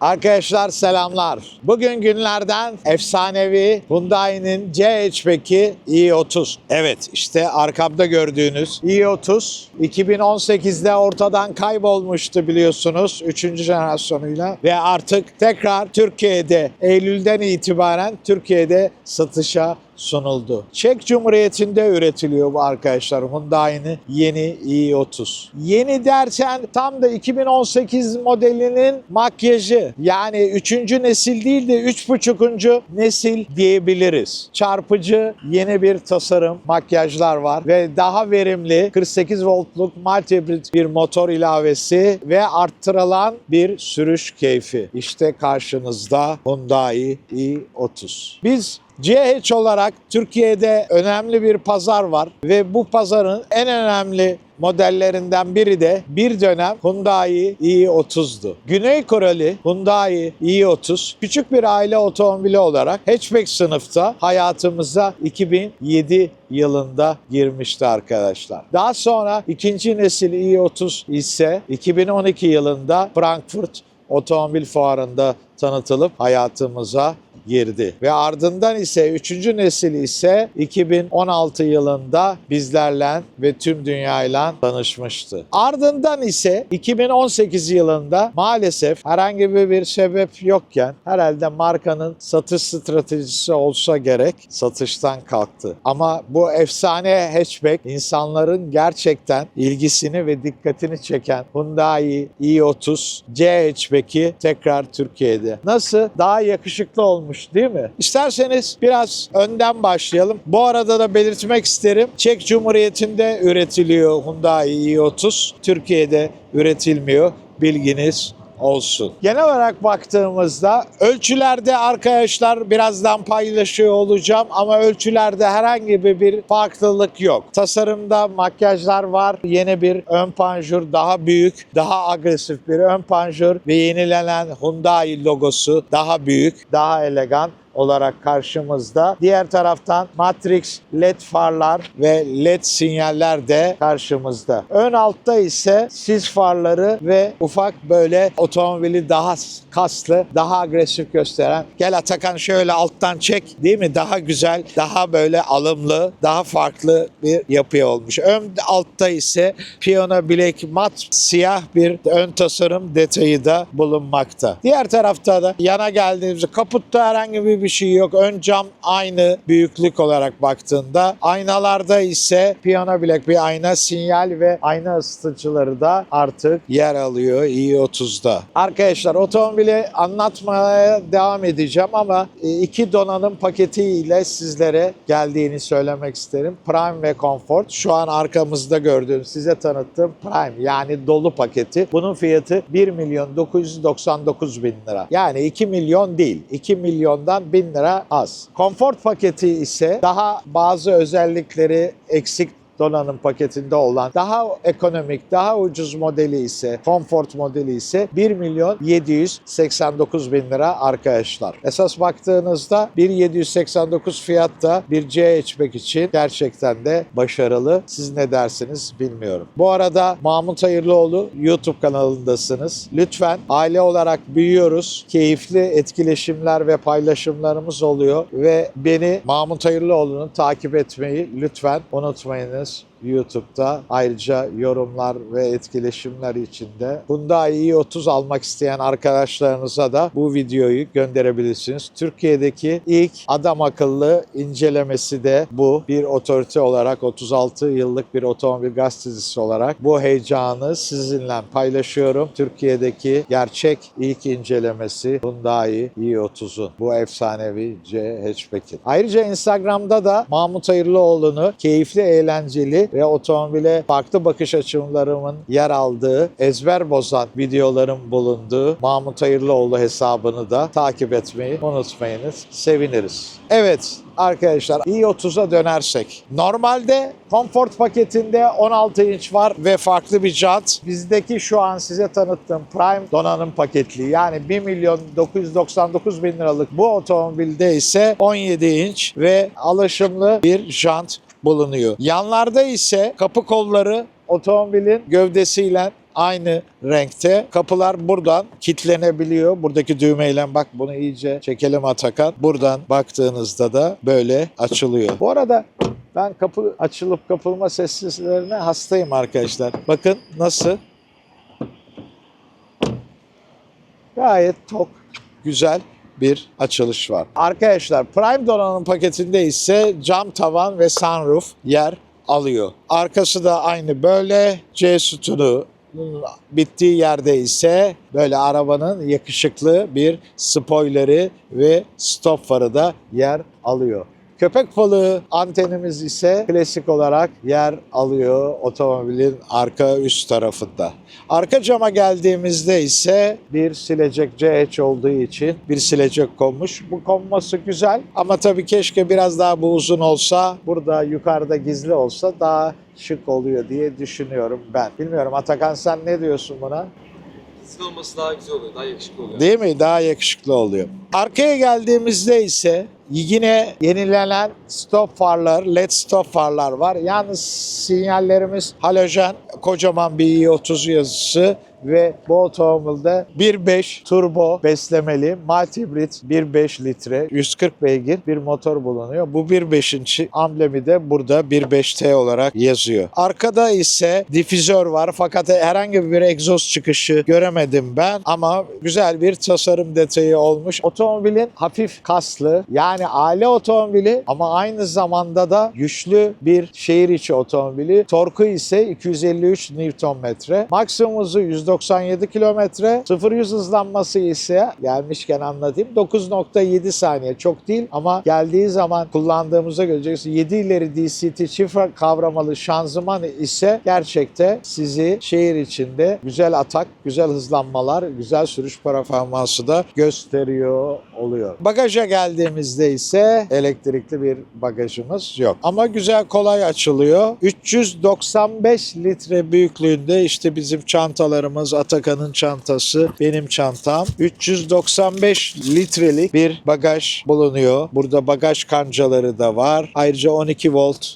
Arkadaşlar selamlar. Bugün günlerden efsanevi Hyundai'nin C hatchback'i i30. Evet işte arkamda gördüğünüz i30 2018'de ortadan kaybolmuştu biliyorsunuz 3. jenerasyonuyla ve artık tekrar Türkiye'de Eylül'den itibaren Türkiye'de satışa sunuldu. Çek Cumhuriyeti'nde üretiliyor bu arkadaşlar Hyundai'nin yeni i30. Yeni dersen tam da 2018 modelinin makyajı yani 3. nesil değil de 3.5. nesil diyebiliriz. Çarpıcı yeni bir tasarım, makyajlar var ve daha verimli 48 voltluk multibrit bir motor ilavesi ve arttırılan bir sürüş keyfi. İşte karşınızda Hyundai i30. Biz CH olarak Türkiye'de önemli bir pazar var ve bu pazarın en önemli modellerinden biri de bir dönem Hyundai i30'du. Güney Koreli Hyundai i30 küçük bir aile otomobili olarak hatchback sınıfta hayatımıza 2007 yılında girmişti arkadaşlar. Daha sonra ikinci nesil i30 ise 2012 yılında Frankfurt Otomobil Fuarı'nda tanıtılıp hayatımıza girdi. Ve ardından ise 3. nesil ise 2016 yılında bizlerle ve tüm dünyayla tanışmıştı. Ardından ise 2018 yılında maalesef herhangi bir sebep yokken herhalde markanın satış stratejisi olsa gerek satıştan kalktı. Ama bu efsane hatchback insanların gerçekten ilgisini ve dikkatini çeken Hyundai i30 C hatchback'i tekrar Türkiye'de. Nasıl? Daha yakışıklı olmuş değil mi? İsterseniz biraz önden başlayalım. Bu arada da belirtmek isterim. Çek Cumhuriyeti'nde üretiliyor Hyundai i30. Türkiye'de üretilmiyor. Bilginiz olsun. Genel olarak baktığımızda ölçülerde arkadaşlar birazdan paylaşıyor olacağım ama ölçülerde herhangi bir, farklılık yok. Tasarımda makyajlar var. Yeni bir ön panjur daha büyük, daha agresif bir ön panjur ve yenilenen Hyundai logosu daha büyük, daha elegan olarak karşımızda. Diğer taraftan Matrix LED farlar ve LED sinyaller de karşımızda. Ön altta ise sis farları ve ufak böyle otomobili daha kaslı, daha agresif gösteren. Gel Atakan şöyle alttan çek değil mi? Daha güzel, daha böyle alımlı, daha farklı bir yapıya olmuş. Ön altta ise piyano bilek mat siyah bir ön tasarım detayı da bulunmakta. Diğer tarafta da yana geldiğimizde kaputta herhangi bir bir şey yok. Ön cam aynı büyüklük olarak baktığında. Aynalarda ise piyano bilek bir ayna sinyal ve ayna ısıtıcıları da artık yer alıyor i30'da. Arkadaşlar otomobili anlatmaya devam edeceğim ama e, iki donanım paketiyle sizlere geldiğini söylemek isterim. Prime ve Comfort. Şu an arkamızda gördüğüm size tanıttığım Prime yani dolu paketi. Bunun fiyatı 1 milyon 999 bin lira. Yani 2 milyon değil. 2 milyondan 1000 lira az. Comfort paketi ise daha bazı özellikleri eksik donanım paketinde olan daha ekonomik, daha ucuz modeli ise, Comfort modeli ise 1 milyon 789 bin lira arkadaşlar. Esas baktığınızda 1.789 fiyatta bir C hatchback için gerçekten de başarılı. Siz ne dersiniz bilmiyorum. Bu arada Mahmut Hayırlıoğlu YouTube kanalındasınız. Lütfen aile olarak büyüyoruz. Keyifli etkileşimler ve paylaşımlarımız oluyor ve beni Mahmut Hayırlıoğlu'nu takip etmeyi lütfen unutmayınız. this. YouTube'da ayrıca yorumlar ve etkileşimler içinde Hyundai i30 almak isteyen arkadaşlarınıza da bu videoyu gönderebilirsiniz. Türkiye'deki ilk adam akıllı incelemesi de bu. Bir otorite olarak 36 yıllık bir otomobil gazetecisi olarak bu heyecanı sizinle paylaşıyorum. Türkiye'deki gerçek ilk incelemesi Hyundai i30'un. Bu efsanevi C hatchback'in. Ayrıca Instagram'da da Mahmut Hayırlıoğlu'nu keyifli, eğlenceli ve otomobile farklı bakış açılarımın yer aldığı, ezber bozan videoların bulunduğu Mahmut Hayırlıoğlu hesabını da takip etmeyi unutmayınız. Seviniriz. Evet arkadaşlar i30'a dönersek. Normalde Comfort paketinde 16 inç var ve farklı bir jant. Bizdeki şu an size tanıttığım Prime donanım paketli yani 1 milyon 999 bin liralık bu otomobilde ise 17 inç ve alışımlı bir jant bulunuyor. Yanlarda ise kapı kolları otomobilin gövdesiyle aynı renkte. Kapılar buradan kilitlenebiliyor. Buradaki düğmeyle bak bunu iyice çekelim Atakan. Buradan baktığınızda da böyle açılıyor. Bu arada ben kapı açılıp kapılma seslerine hastayım arkadaşlar. Bakın nasıl? Gayet tok, güzel bir açılış var. Arkadaşlar Prime donanım paketinde ise cam tavan ve sunroof yer alıyor. Arkası da aynı böyle. C sütunu bittiği yerde ise böyle arabanın yakışıklı bir spoilerı ve stop farı da yer alıyor. Köpek balığı antenimiz ise klasik olarak yer alıyor otomobilin arka üst tarafında. Arka cama geldiğimizde ise bir silecek CH olduğu için bir silecek konmuş. Bu konması güzel ama tabii keşke biraz daha bu uzun olsa, burada yukarıda gizli olsa daha şık oluyor diye düşünüyorum ben. Bilmiyorum Atakan sen ne diyorsun buna? Gizli olması daha güzel oluyor, daha yakışıklı oluyor. Değil mi? Daha yakışıklı oluyor. Arkaya geldiğimizde ise yine yenilenen stop farlar, led stop farlar var. Yalnız sinyallerimiz halojen, kocaman bir i30 yazısı ve bu otomobilde 1.5 turbo beslemeli multi hibrit 1.5 litre 140 beygir bir motor bulunuyor. Bu 1.5'in amblemi de burada 1.5T olarak yazıyor. Arkada ise difüzör var fakat herhangi bir egzoz çıkışı göremedim ben ama güzel bir tasarım detayı olmuş. Otomobilin hafif kaslı yani aile otomobili ama aynı zamanda da güçlü bir şehir içi otomobili. Torku ise 253 Nm. Maksimum hızı 197 km. 0-100 hızlanması ise gelmişken anlatayım 9.7 saniye çok değil ama geldiği zaman kullandığımızda göreceksiniz 7 ileri DCT çift kavramalı şanzıman ise gerçekte sizi şehir içinde güzel atak, güzel hızlanmalar, güzel sürüş performansı da gösteriyor oluyor. Bagaja geldiğimizde ise elektrikli bir bagajımız yok. Ama güzel kolay açılıyor. 395 litre büyüklüğünde işte bizim çantalarımız, Atakan'ın çantası, benim çantam. 395 litrelik bir bagaj bulunuyor. Burada bagaj kancaları da var. Ayrıca 12 volt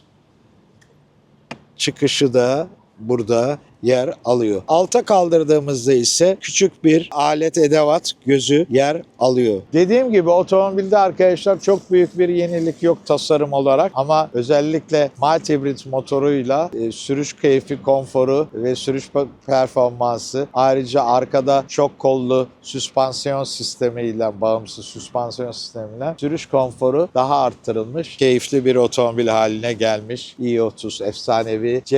çıkışı da burada yer alıyor. Alta kaldırdığımızda ise küçük bir alet edevat gözü yer alıyor. Dediğim gibi otomobilde arkadaşlar çok büyük bir yenilik yok tasarım olarak ama özellikle mild hibrit motoruyla e, sürüş keyfi, konforu ve sürüş pe- performansı ayrıca arkada çok kollu süspansiyon sistemiyle bağımsız süspansiyon sistemiyle sürüş konforu daha arttırılmış. Keyifli bir otomobil haline gelmiş i30 efsanevi CH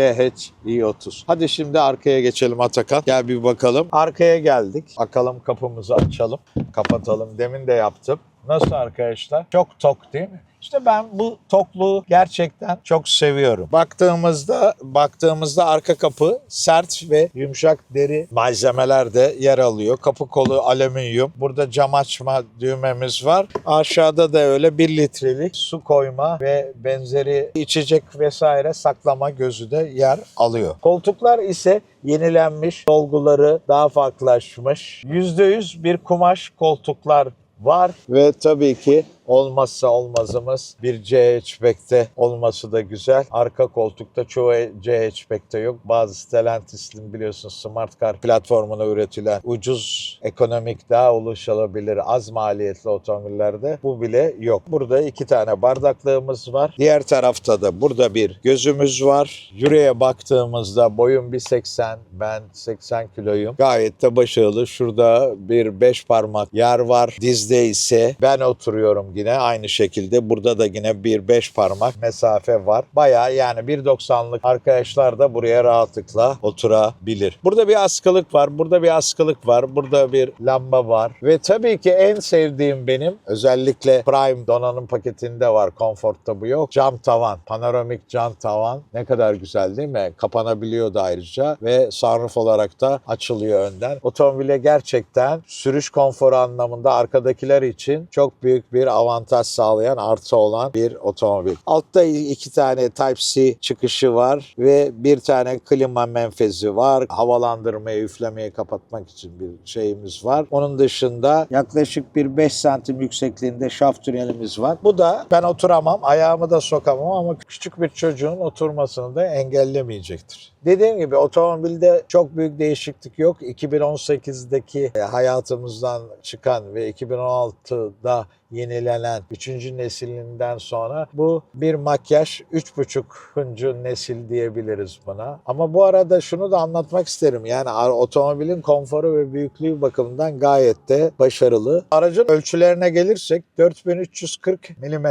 i30. Hadi şimdi arkaya geçelim Atakan. Gel bir bakalım. Arkaya geldik. Bakalım kapımızı açalım, kapatalım. Demin de yaptım. Nasıl arkadaşlar? Çok tok değil mi? İşte ben bu tokluğu gerçekten çok seviyorum. Baktığımızda baktığımızda arka kapı sert ve yumuşak deri malzemeler de yer alıyor. Kapı kolu alüminyum. Burada cam açma düğmemiz var. Aşağıda da öyle 1 litrelik su koyma ve benzeri içecek vesaire saklama gözü de yer alıyor. Koltuklar ise yenilenmiş, dolguları daha farklılaşmış. %100 bir kumaş koltuklar var. Ve tabii ki olmazsa olmazımız bir C hatchback'te olması da güzel. Arka koltukta çoğu C hatchback'te yok. Bazı Stellantis'in biliyorsun Smart Car platformuna üretilen ucuz, ekonomik daha ulaşılabilir, az maliyetli otomobillerde bu bile yok. Burada iki tane bardaklığımız var. Diğer tarafta da burada bir gözümüz var. Yüreğe baktığımızda boyum 1.80, ben 80 kiloyum. Gayet de başarılı. Şurada bir beş parmak yer var. Dizde ise ben oturuyorum yine aynı şekilde. Burada da yine bir beş parmak mesafe var. Bayağı yani 1.90'lık arkadaşlar da buraya rahatlıkla oturabilir. Burada bir askılık var. Burada bir askılık var. Burada bir lamba var. Ve tabii ki en sevdiğim benim özellikle Prime donanım paketinde var. Comfort'ta bu yok. Cam tavan. Panoramik cam tavan. Ne kadar güzel değil mi? Kapanabiliyor da ayrıca ve sunroof olarak da açılıyor önden. Otomobile gerçekten sürüş konforu anlamında arkadakiler için çok büyük bir avantaj avantaj sağlayan, artı olan bir otomobil. Altta iki tane Type-C çıkışı var ve bir tane klima menfezi var. Havalandırmayı, üflemeyi kapatmak için bir şeyimiz var. Onun dışında yaklaşık bir 5 santim yüksekliğinde şaft tünelimiz var. Bu da ben oturamam, ayağımı da sokamam ama küçük bir çocuğun oturmasını da engellemeyecektir. Dediğim gibi otomobilde çok büyük değişiklik yok. 2018'deki e, hayatımızdan çıkan ve 2016'da yenilenen 3. nesilinden sonra bu bir makyaj 3.5. nesil diyebiliriz buna. Ama bu arada şunu da anlatmak isterim. Yani otomobilin konforu ve büyüklüğü bakımından gayet de başarılı. Aracın ölçülerine gelirsek 4340 mm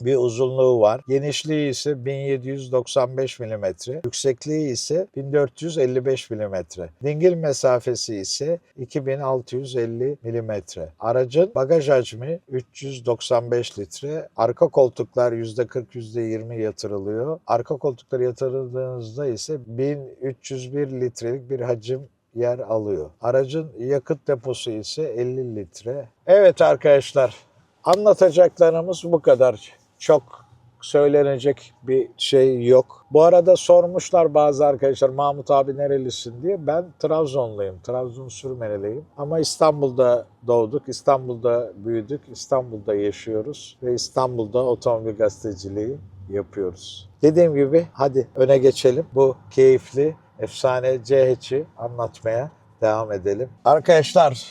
bir uzunluğu var. Genişliği ise 1795 mm. Yüksekliği ise 1455 mm. Dingil mesafesi ise 2650 mm. Aracın bagaj hacmi 395 litre. Arka koltuklar %40 %20 yatırılıyor. Arka koltukları yatırıldığınızda ise 1301 litrelik bir hacim yer alıyor. Aracın yakıt deposu ise 50 litre. Evet arkadaşlar anlatacaklarımız bu kadar. Çok söylenecek bir şey yok. Bu arada sormuşlar bazı arkadaşlar Mahmut abi nerelisin diye. Ben Trabzonluyum. Trabzon Sürmeneliyim. Ama İstanbul'da doğduk, İstanbul'da büyüdük, İstanbul'da yaşıyoruz ve İstanbul'da otomobil gazeteciliği yapıyoruz. Dediğim gibi hadi öne geçelim. Bu keyifli, efsane CH'i anlatmaya devam edelim. Arkadaşlar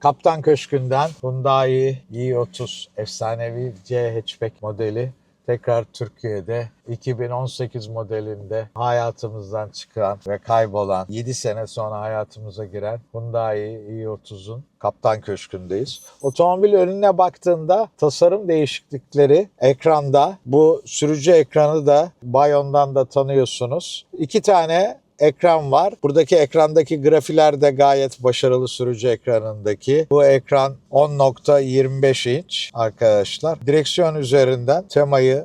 Kaptan Köşkü'nden Hyundai i30 efsanevi C hatchback modeli tekrar Türkiye'de 2018 modelinde hayatımızdan çıkan ve kaybolan 7 sene sonra hayatımıza giren Hyundai i30'un Kaptan Köşkü'ndeyiz. Otomobil önüne baktığında tasarım değişiklikleri ekranda. Bu sürücü ekranı da Bayon'dan da tanıyorsunuz. İki tane ekran var. Buradaki ekrandaki grafiler de gayet başarılı sürücü ekranındaki. Bu ekran 10.25 inç arkadaşlar. Direksiyon üzerinden temayı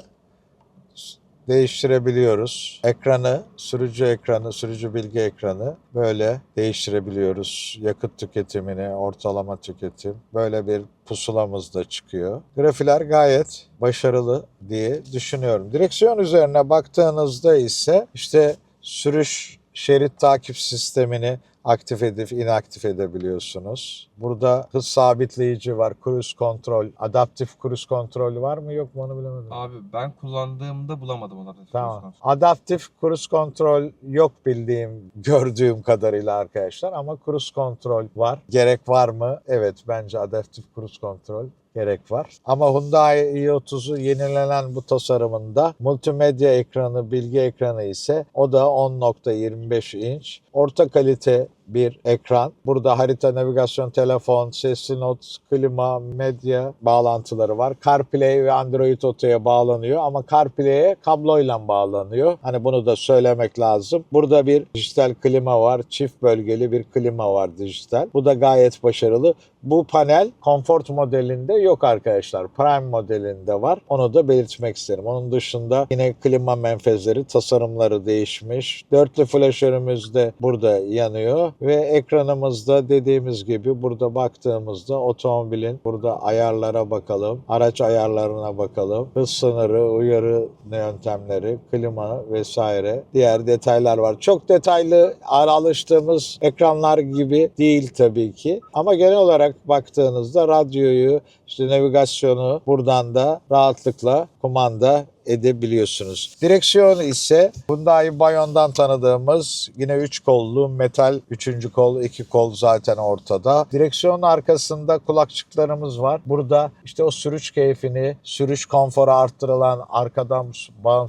değiştirebiliyoruz. Ekranı, sürücü ekranı, sürücü bilgi ekranı böyle değiştirebiliyoruz. Yakıt tüketimini, ortalama tüketim böyle bir pusulamız da çıkıyor. Grafiler gayet başarılı diye düşünüyorum. Direksiyon üzerine baktığınızda ise işte sürüş şerit takip sistemini aktif edip inaktif edebiliyorsunuz. Burada hız sabitleyici var, cruise kontrol, adaptif cruise kontrol var mı yok mu onu bilemedim. Abi ben kullandığımda bulamadım onları. Tamam. Adaptif cruise kontrol yok bildiğim, gördüğüm kadarıyla arkadaşlar ama cruise kontrol var. Gerek var mı? Evet bence adaptif cruise kontrol gerek var. Ama Hyundai i30'u yenilenen bu tasarımında multimedya ekranı, bilgi ekranı ise o da 10.25 inç. Orta kalite bir ekran. Burada harita, navigasyon, telefon, sesli not, klima, medya bağlantıları var. CarPlay ve Android Auto'ya bağlanıyor ama CarPlay'e kabloyla bağlanıyor. Hani bunu da söylemek lazım. Burada bir dijital klima var. Çift bölgeli bir klima var dijital. Bu da gayet başarılı. Bu panel Comfort modelinde yok arkadaşlar. Prime modelinde var. Onu da belirtmek isterim. Onun dışında yine klima menfezleri, tasarımları değişmiş. Dörtlü flaşörümüz de burada yanıyor ve ekranımızda dediğimiz gibi burada baktığımızda otomobilin burada ayarlara bakalım. Araç ayarlarına bakalım. Hız sınırı, uyarı yöntemleri, klima vesaire diğer detaylar var. Çok detaylı alıştığımız ekranlar gibi değil tabii ki. Ama genel olarak baktığınızda radyoyu, işte navigasyonu buradan da rahatlıkla kumanda edebiliyorsunuz. Direksiyon ise Hyundai Bayon'dan tanıdığımız yine 3 kollu metal 3. kol 2 kol zaten ortada. Direksiyonun arkasında kulakçıklarımız var. Burada işte o sürüş keyfini, sürüş konforu arttırılan arkadan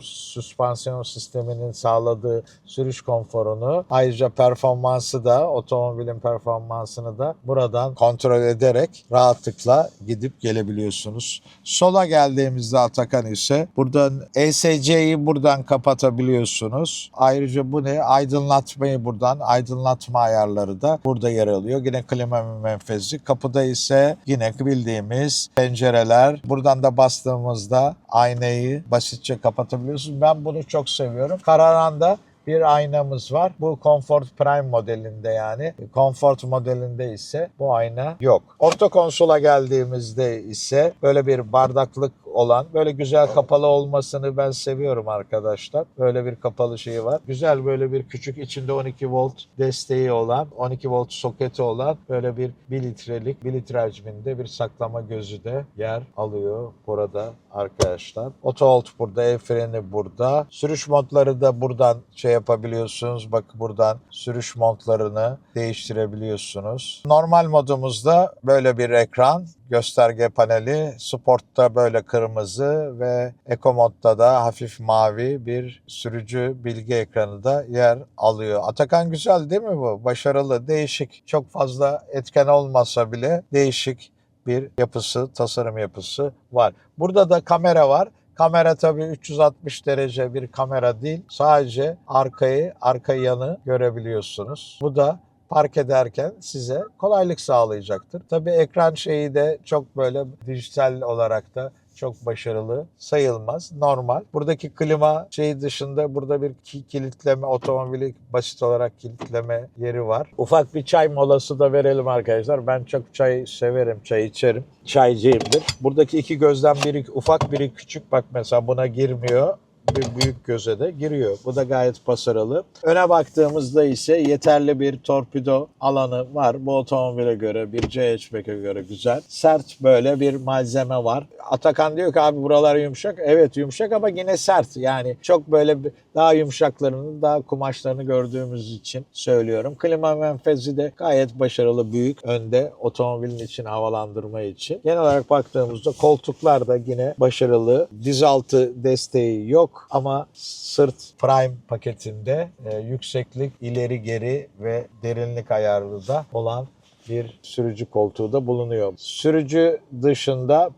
süspansiyon sisteminin sağladığı sürüş konforunu ayrıca performansı da otomobilin performansını da buradan kontrol ederek rahatlıkla gidip gelebiliyorsunuz. Sola geldiğimizde Atakan ise burada ESC'yi buradan kapatabiliyorsunuz. Ayrıca bu ne? Aydınlatmayı buradan, aydınlatma ayarları da burada yer alıyor. Yine klima menfezi. Kapıda ise yine bildiğimiz pencereler. Buradan da bastığımızda aynayı basitçe kapatabiliyorsunuz. Ben bunu çok seviyorum. Karananda bir aynamız var. Bu Comfort Prime modelinde yani. Comfort modelinde ise bu ayna yok. Orta konsola geldiğimizde ise böyle bir bardaklık olan böyle güzel kapalı olmasını ben seviyorum arkadaşlar. Böyle bir kapalı şeyi var. Güzel böyle bir küçük içinde 12 volt desteği olan 12 volt soketi olan böyle bir 1 litrelik 1 litre hacminde bir saklama gözü de yer alıyor burada arkadaşlar. Auto hold burada, el freni burada. Sürüş modları da buradan şey yapabiliyorsunuz. Bak buradan sürüş modlarını değiştirebiliyorsunuz. Normal modumuzda böyle bir ekran gösterge paneli. Sport'ta böyle kırmızı ve Eco modda da hafif mavi bir sürücü bilgi ekranı da yer alıyor. Atakan güzel değil mi bu? Başarılı, değişik. Çok fazla etken olmasa bile değişik bir yapısı, tasarım yapısı var. Burada da kamera var. Kamera tabii 360 derece bir kamera değil. Sadece arkayı, arka yanı görebiliyorsunuz. Bu da park ederken size kolaylık sağlayacaktır. Tabii ekran şeyi de çok böyle dijital olarak da çok başarılı sayılmaz. Normal. Buradaki klima şeyi dışında burada bir ki- kilitleme, otomobili basit olarak kilitleme yeri var. Ufak bir çay molası da verelim arkadaşlar. Ben çok çay severim, çay içerim. Çaycıyımdır. Buradaki iki gözden biri ufak biri küçük. Bak mesela buna girmiyor bir büyük göze de giriyor. Bu da gayet başarılı. Öne baktığımızda ise yeterli bir torpido alanı var. Bu otomobile göre bir C hatchback'e göre güzel. Sert böyle bir malzeme var. Atakan diyor ki abi buralar yumuşak. Evet yumuşak ama yine sert. Yani çok böyle daha yumuşaklarını, daha kumaşlarını gördüğümüz için söylüyorum. Klima menfezi de gayet başarılı, büyük. Önde otomobilin için havalandırma için. Genel olarak baktığımızda koltuklar da yine başarılı. Diz altı desteği yok ama sırt prime paketinde e, yükseklik ileri geri ve derinlik ayarlı da olan bir sürücü koltuğu da bulunuyor. Sürücü dışında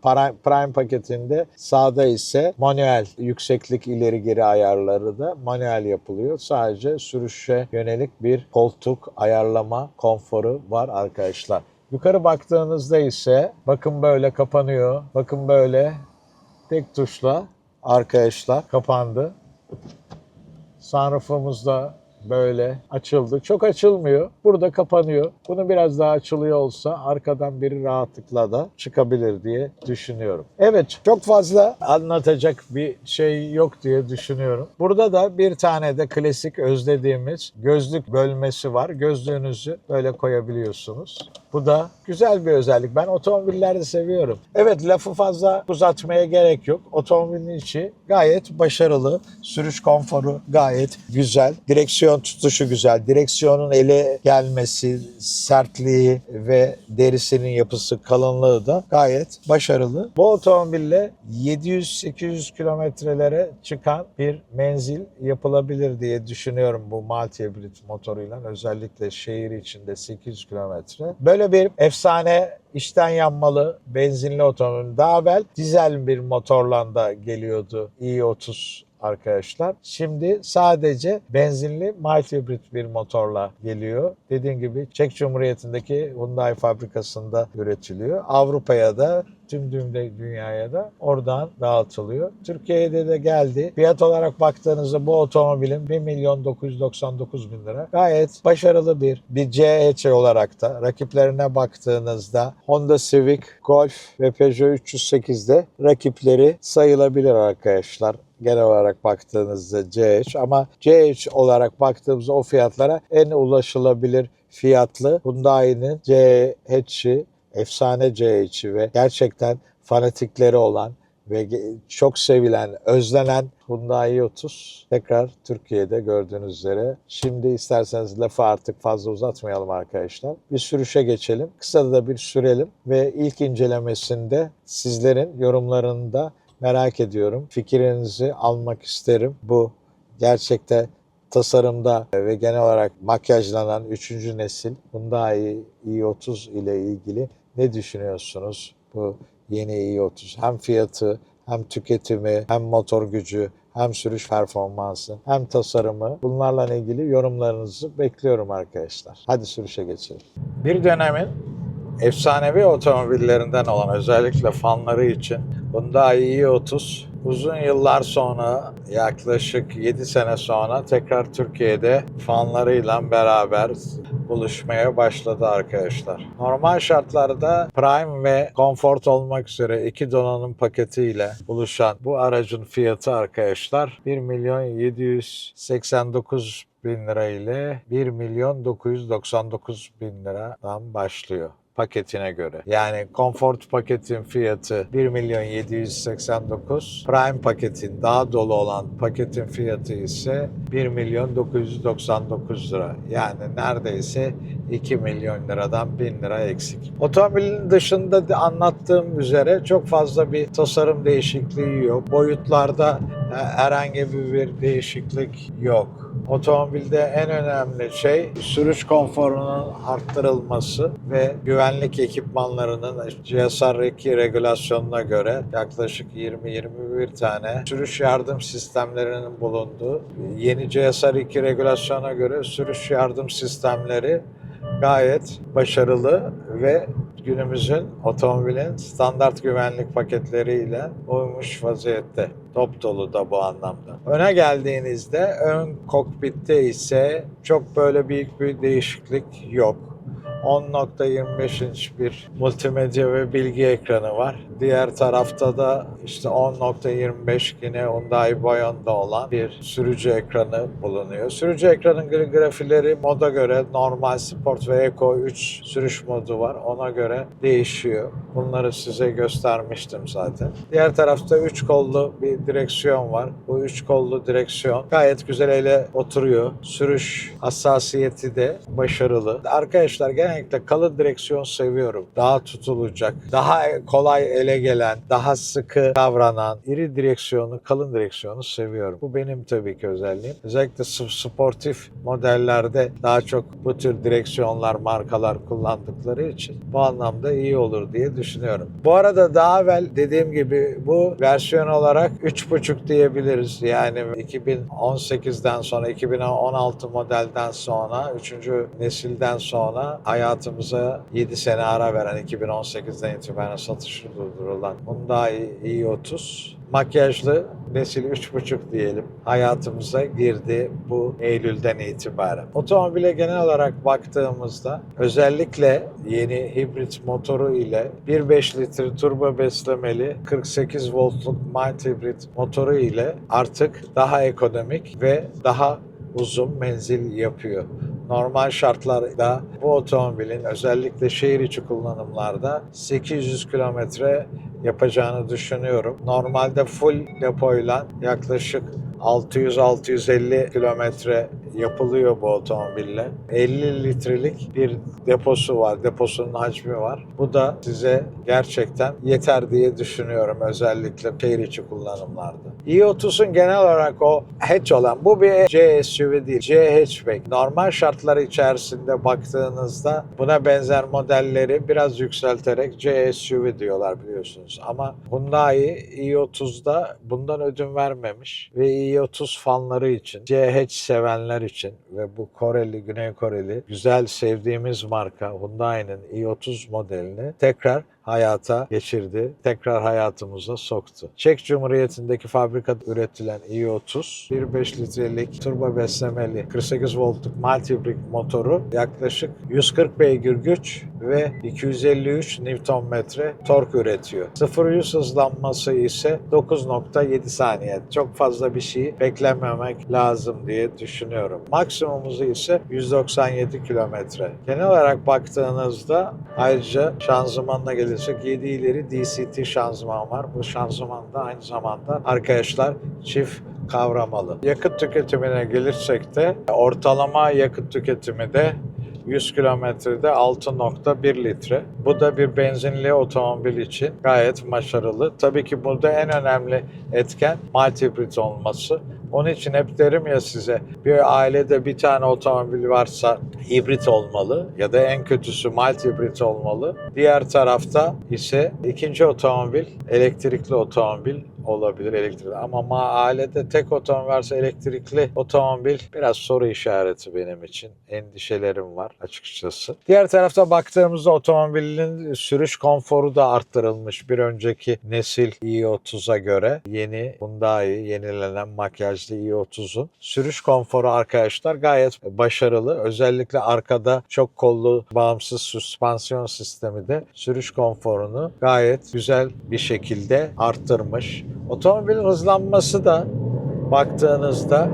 Prime paketinde sağda ise manuel yükseklik ileri geri ayarları da manuel yapılıyor. Sadece sürüşe yönelik bir koltuk ayarlama konforu var arkadaşlar. Yukarı baktığınızda ise bakın böyle kapanıyor. Bakın böyle tek tuşla arkadaşlar kapandı. Sunroofumuz da böyle açıldı. Çok açılmıyor. Burada kapanıyor. Bunu biraz daha açılıyor olsa arkadan biri rahatlıkla da çıkabilir diye düşünüyorum. Evet çok fazla anlatacak bir şey yok diye düşünüyorum. Burada da bir tane de klasik özlediğimiz gözlük bölmesi var. Gözlüğünüzü böyle koyabiliyorsunuz. Bu da güzel bir özellik. Ben otomobillerde seviyorum. Evet lafı fazla uzatmaya gerek yok. Otomobilin içi gayet başarılı. Sürüş konforu gayet güzel. Direksiyon tutuşu güzel. Direksiyonun ele gelmesi, sertliği ve derisinin yapısı, kalınlığı da gayet başarılı. Bu otomobille 700-800 kilometrelere çıkan bir menzil yapılabilir diye düşünüyorum bu multi hibrit motoruyla. Özellikle şehir içinde 800 kilometre. Böyle bir efsane içten yanmalı benzinli otomobil. Daha evvel dizel bir motorla da geliyordu i30 arkadaşlar. Şimdi sadece benzinli mild hibrit bir motorla geliyor. Dediğim gibi Çek Cumhuriyeti'ndeki Hyundai fabrikasında üretiliyor. Avrupa'ya da tüm dü- dünyaya da oradan dağıtılıyor. Türkiye'de de geldi. Fiyat olarak baktığınızda bu otomobilin 1 milyon 999 bin lira. Gayet başarılı bir bir CHC olarak da rakiplerine baktığınızda Honda Civic, Golf ve Peugeot 308'de rakipleri sayılabilir arkadaşlar genel olarak baktığınızda CH ama CH olarak baktığımızda o fiyatlara en ulaşılabilir fiyatlı Hyundai'nin CH'i, efsane CH'i ve gerçekten fanatikleri olan ve çok sevilen, özlenen Hyundai i30 tekrar Türkiye'de gördüğünüz üzere. Şimdi isterseniz lafı artık fazla uzatmayalım arkadaşlar. Bir sürüşe geçelim. Kısa da bir sürelim ve ilk incelemesinde sizlerin yorumlarını da merak ediyorum. Fikrinizi almak isterim. Bu gerçekte tasarımda ve genel olarak makyajlanan 3. nesil Hyundai i30 ile ilgili ne düşünüyorsunuz? Bu yeni i30 hem fiyatı hem tüketimi hem motor gücü hem sürüş performansı hem tasarımı bunlarla ilgili yorumlarınızı bekliyorum arkadaşlar. Hadi sürüşe geçelim. Bir dönemin efsanevi otomobillerinden olan özellikle fanları için Hyundai i30 uzun yıllar sonra yaklaşık 7 sene sonra tekrar Türkiye'de fanlarıyla beraber buluşmaya başladı arkadaşlar. Normal şartlarda Prime ve Comfort olmak üzere iki donanım paketiyle buluşan bu aracın fiyatı arkadaşlar 1 milyon 789 bin lira ile 1 milyon 999 bin liradan başlıyor paketine göre. Yani Comfort paketin fiyatı 1 milyon 789. Prime paketin daha dolu olan paketin fiyatı ise 1 milyon 999 lira. Yani neredeyse 2 milyon liradan 1000 lira eksik. Otomobilin dışında da anlattığım üzere çok fazla bir tasarım değişikliği yok. Boyutlarda e, herhangi bir değişiklik yok. Otomobilde en önemli şey sürüş konforunun arttırılması ve güvenlik ekipmanlarının GSR 2 regülasyonuna göre yaklaşık 20-21 tane sürüş yardım sistemlerinin bulunduğu yeni GSR 2 regülasyona göre sürüş yardım sistemleri gayet başarılı ve günümüzün otomobilin standart güvenlik paketleriyle uymuş vaziyette. Top dolu da bu anlamda. Öne geldiğinizde ön kokpitte ise çok böyle büyük bir değişiklik yok. 10.25 inç bir multimedya ve bilgi ekranı var. Diğer tarafta da işte 10.25 yine Hyundai Bion'da olan bir sürücü ekranı bulunuyor. Sürücü ekranın gra- grafikleri moda göre normal, sport ve eco 3 sürüş modu var. Ona göre değişiyor. Bunları size göstermiştim zaten. Diğer tarafta 3 kollu bir direksiyon var. Bu 3 kollu direksiyon gayet güzel ele oturuyor. Sürüş hassasiyeti de başarılı. Arkadaşlar genellikle kalın direksiyon seviyorum. Daha tutulacak, daha kolay ele gelen, daha sıkı davranan iri direksiyonu, kalın direksiyonu seviyorum. Bu benim tabii ki özelliğim. Özellikle sportif modellerde daha çok bu tür direksiyonlar, markalar kullandıkları için bu anlamda iyi olur diye düşünüyorum. Bu arada daha evvel dediğim gibi bu versiyon olarak 3.5 diyebiliriz. Yani 2018'den sonra 2016 modelden sonra 3. nesilden sonra hayatımıza 7 sene ara veren 2018'den itibaren satışı durdurulan Hyundai i30 makyajlı nesil 3.5 diyelim hayatımıza girdi bu Eylül'den itibaren. Otomobile genel olarak baktığımızda özellikle yeni hibrit motoru ile 1.5 litre turbo beslemeli 48 voltluk mild hibrit motoru ile artık daha ekonomik ve daha uzun menzil yapıyor. Normal şartlarda bu otomobilin özellikle şehir içi kullanımlarda 800 kilometre yapacağını düşünüyorum. Normalde full depoyla yaklaşık 600-650 kilometre yapılıyor bu otomobille. 50 litrelik bir deposu var, deposunun hacmi var. Bu da size gerçekten yeter diye düşünüyorum özellikle şehir içi kullanımlarda. i30'un genel olarak o hatch olan, bu bir C SUV değil, C hatchback. Normal şartlar içerisinde baktığınızda buna benzer modelleri biraz yükselterek C SUV diyorlar biliyorsunuz. Ama Hyundai i30'da bundan ödün vermemiş ve i30 fanları için, C hatch sevenler için ve bu Koreli, Güney Koreli güzel sevdiğimiz marka Hyundai'nin i30 modelini tekrar hayata geçirdi. Tekrar hayatımıza soktu. Çek Cumhuriyeti'ndeki fabrikada üretilen i30 1.5 litrelik turbo beslemeli 48 voltluk multibrik motoru yaklaşık 140 beygir güç ve 253 Nm tork üretiyor. 0-100 hızlanması ise 9.7 saniye. Çok fazla bir şey beklememek lazım diye düşünüyorum. Maksimumuzu ise 197 kilometre. Genel olarak baktığınızda ayrıca şanzımanına gelirsek 7 ileri DCT şanzıman var. Bu şanzıman da aynı zamanda arkadaşlar çift kavramalı. Yakıt tüketimine gelirsek de ortalama yakıt tüketimi de 100 kilometrede 6.1 litre. Bu da bir benzinli otomobil için gayet başarılı. Tabii ki burada en önemli etken mild olması. Onun için hep derim ya size bir ailede bir tane otomobil varsa hibrit olmalı ya da en kötüsü mild hibrit olmalı. Diğer tarafta ise ikinci otomobil elektrikli otomobil olabilir elektrikli. Ama mahallede tek otomobil elektrikli otomobil biraz soru işareti benim için. Endişelerim var açıkçası. Diğer tarafta baktığımızda otomobilin sürüş konforu da arttırılmış. Bir önceki nesil i30'a göre yeni Hyundai yenilenen makyajlı i30'un sürüş konforu arkadaşlar gayet başarılı. Özellikle arkada çok kollu bağımsız süspansiyon sistemi de sürüş konforunu gayet güzel bir şekilde arttırmış. Otomobilin hızlanması da baktığınızda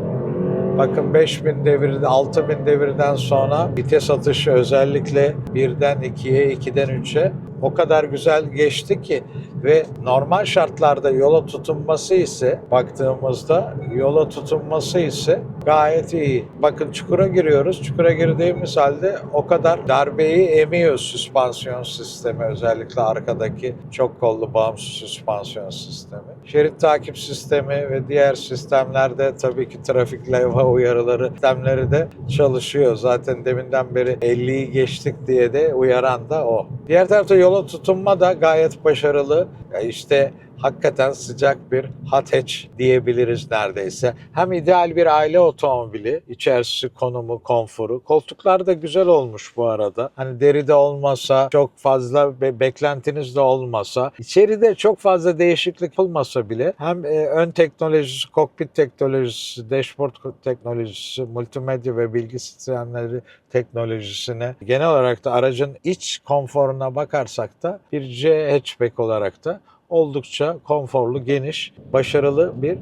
Bakın 5000 devirde 6000 devirden sonra vites atışı özellikle 1'den 2'ye 2'den 3'e o kadar güzel geçti ki ve normal şartlarda yola tutunması ise baktığımızda yola tutunması ise gayet iyi. Bakın çukura giriyoruz. Çukura girdiğimiz halde o kadar darbeyi emiyor süspansiyon sistemi özellikle arkadaki çok kollu bağımsız süspansiyon sistemi. Şerit takip sistemi ve diğer sistemlerde tabii ki trafik levha uyarıları sistemleri de çalışıyor. Zaten deminden beri 50'yi geçtik diye de uyaran da o. Diğer tarafta yola tutunma da gayet başarılı. Ya işte hakikaten sıcak bir hatch diyebiliriz neredeyse. Hem ideal bir aile otomobili, içerisi konumu, konforu. Koltuklar da güzel olmuş bu arada. Hani deride olmasa, çok fazla be- beklentiniz de olmasa, içeride çok fazla değişiklik olmasa bile hem e, ön teknolojisi, kokpit teknolojisi, dashboard teknolojisi, multimedya ve bilgi sistemleri teknolojisine genel olarak da aracın iç konforuna bakarsak da bir C hatchback olarak da oldukça konforlu, geniş, başarılı bir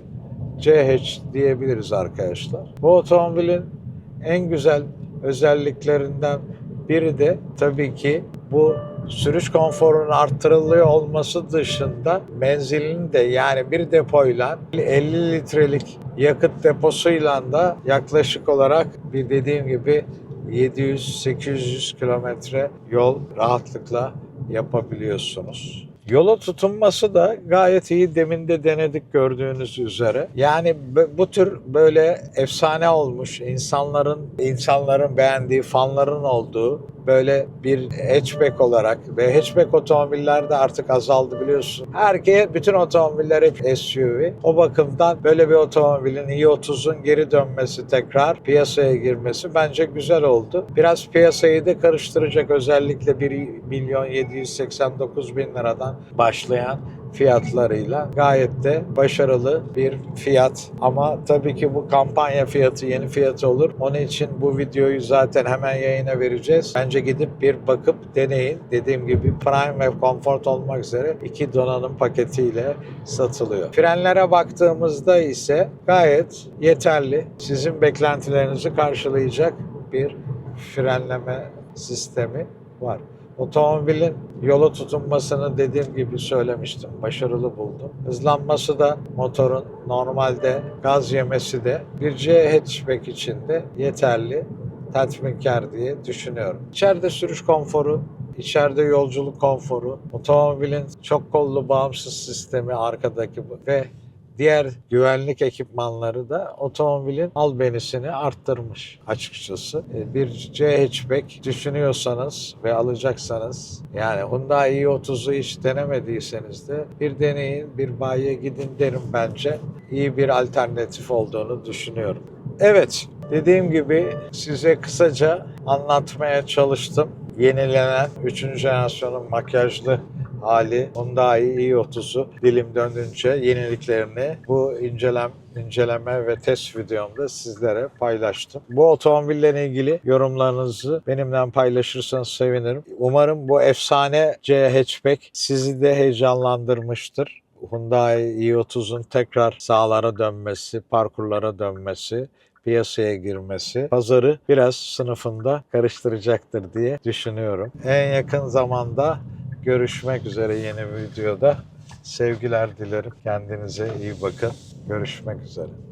CH diyebiliriz arkadaşlar. Bu otomobilin en güzel özelliklerinden biri de tabii ki bu sürüş konforunun arttırılıyor olması dışında menzilinin de yani bir depoyla 50 litrelik yakıt deposuyla da yaklaşık olarak bir dediğim gibi 700-800 kilometre yol rahatlıkla yapabiliyorsunuz. Yola tutunması da gayet iyi. Demin de denedik gördüğünüz üzere. Yani bu- tür böyle efsane olmuş insanların insanların beğendiği, fanların olduğu böyle bir hatchback olarak ve hatchback otomobiller de artık azaldı biliyorsun. Herkes bütün otomobiller hep SUV. O bakımdan böyle bir otomobilin i30'un geri dönmesi tekrar piyasaya girmesi bence güzel oldu. Biraz piyasayı da karıştıracak özellikle 1 milyon 789 bin liradan başlayan fiyatlarıyla gayet de başarılı bir fiyat. Ama tabii ki bu kampanya fiyatı yeni fiyatı olur. Onun için bu videoyu zaten hemen yayına vereceğiz. Bence gidip bir bakıp deneyin. Dediğim gibi Prime ve Comfort olmak üzere iki donanım paketiyle satılıyor. Frenlere baktığımızda ise gayet yeterli. Sizin beklentilerinizi karşılayacak bir frenleme sistemi var. Otomobilin yola tutunmasını dediğim gibi söylemiştim. Başarılı buldum. Hızlanması da motorun normalde gaz yemesi de bir C hatchback için de yeterli, tatminkar diye düşünüyorum. İçeride sürüş konforu İçeride yolculuk konforu, otomobilin çok kollu bağımsız sistemi arkadaki ve diğer güvenlik ekipmanları da otomobilin albenisini arttırmış açıkçası. E, Bir C hatchback düşünüyorsanız ve alacaksanız yani Hyundai i30'u hiç denemediyseniz de bir deneyin, bir bayiye gidin derim bence. İyi bir alternatif olduğunu düşünüyorum. Evet, dediğim gibi size kısaca anlatmaya çalıştım. Yenilenen 3. jenerasyonun makyajlı hali Hyundai i30'u dilim döndüğünce yeniliklerini bu incelem, inceleme ve test videomda sizlere paylaştım. Bu otomobille ilgili yorumlarınızı benimle paylaşırsanız sevinirim. Umarım bu efsane C hatchback sizi de heyecanlandırmıştır. Hyundai i30'un tekrar sahalara dönmesi, parkurlara dönmesi, piyasaya girmesi pazarı biraz sınıfında karıştıracaktır diye düşünüyorum. En yakın zamanda görüşmek üzere yeni bir videoda. Sevgiler dilerim. Kendinize iyi bakın. Görüşmek üzere.